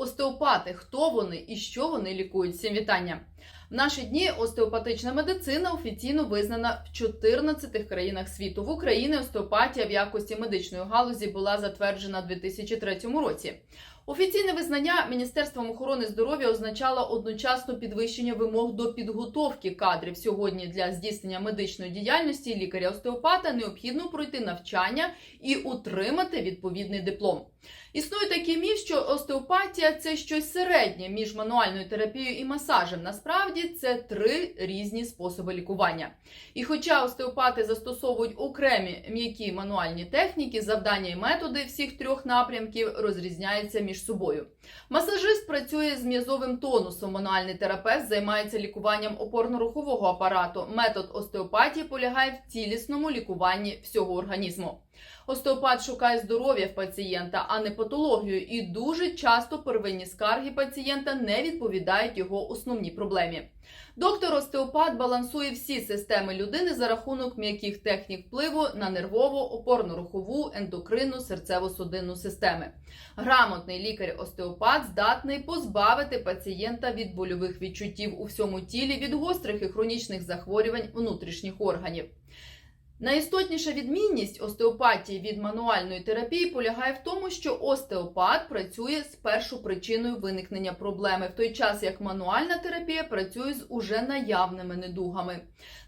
Остеопати, хто вони і що вони лікують? Всім вітання. В наші дні остеопатична медицина офіційно визнана в 14 країнах світу. В Україні остеопатія в якості медичної галузі була затверджена у 2003 році. Офіційне визнання Міністерством охорони здоров'я означало одночасно підвищення вимог до підготовки кадрів. Сьогодні для здійснення медичної діяльності лікаря-остеопата необхідно пройти навчання і утримати відповідний диплом. Існує такий міф, що остеопатія це щось середнє між мануальною терапією і масажем. Насправді це три різні способи лікування. І хоча остеопати застосовують окремі м'які мануальні техніки, завдання і методи всіх трьох напрямків розрізняються між собою. Масажист працює з м'язовим тонусом. Мануальний терапевт займається лікуванням опорно-рухового апарату. Метод остеопатії полягає в цілісному лікуванні всього організму. Остеопат шукає здоров'я в пацієнта, а не патологію, і дуже часто первинні скарги пацієнта не відповідають його основній проблемі. Доктор остеопат балансує всі системи людини за рахунок м'яких технік впливу на нервову, опорно-рухову, ендокринну, серцево-судинну системи. Грамотний лікар-остеопат здатний позбавити пацієнта від больових відчуттів у всьому тілі, від гострих і хронічних захворювань внутрішніх органів. Найістотніша відмінність остеопатії від мануальної терапії полягає в тому, що остеопат працює з першопричиною виникнення проблеми, в той час як мануальна терапія працює з уже наявними недугами.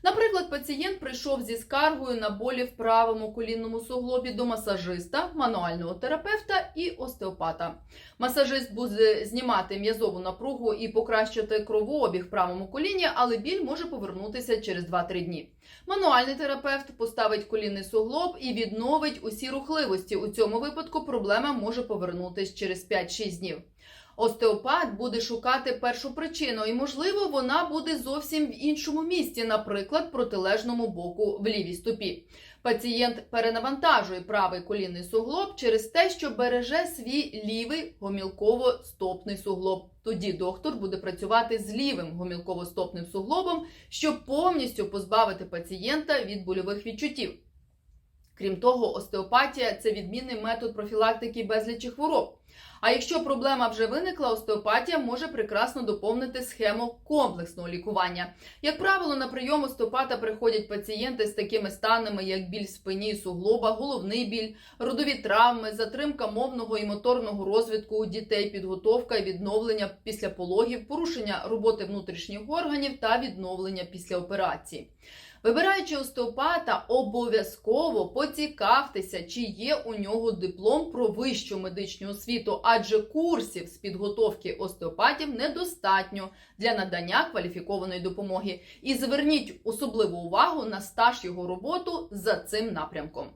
Наприклад, пацієнт прийшов зі скаргою на болі в правому колінному суглобі до масажиста, мануального терапевта і остеопата. Масажист буде знімати м'язову напругу і покращити кровообіг в правому коліні, але біль може повернутися через 2-3 дні. Мануальний терапевт поставить колінний суглоб і відновить усі рухливості. У цьому випадку проблема може повернутись через 5-6 днів. Остеопат буде шукати першу причину, і можливо вона буде зовсім в іншому місці, наприклад, протилежному боку в лівій стопі. Пацієнт перенавантажує правий колінний суглоб через те, що береже свій лівий гомілково-стопний суглоб. Тоді доктор буде працювати з лівим гомілково-стопним суглобом, щоб повністю позбавити пацієнта від больових відчуттів. Крім того, остеопатія це відмінний метод профілактики безлічі хвороб. А якщо проблема вже виникла, остеопатія може прекрасно доповнити схему комплексного лікування. Як правило, на прийом остеопата приходять пацієнти з такими станами, як біль в спині, суглоба, головний біль, родові травми, затримка мовного і моторного розвитку у дітей, підготовка і відновлення після пологів, порушення роботи внутрішніх органів та відновлення після операції. Вибираючи остеопата, обов'язково поцікавтеся, чи є у нього диплом про вищу медичну освіту, адже курсів з підготовки остеопатів недостатньо для надання кваліфікованої допомоги. І зверніть особливу увагу на стаж його роботу за цим напрямком.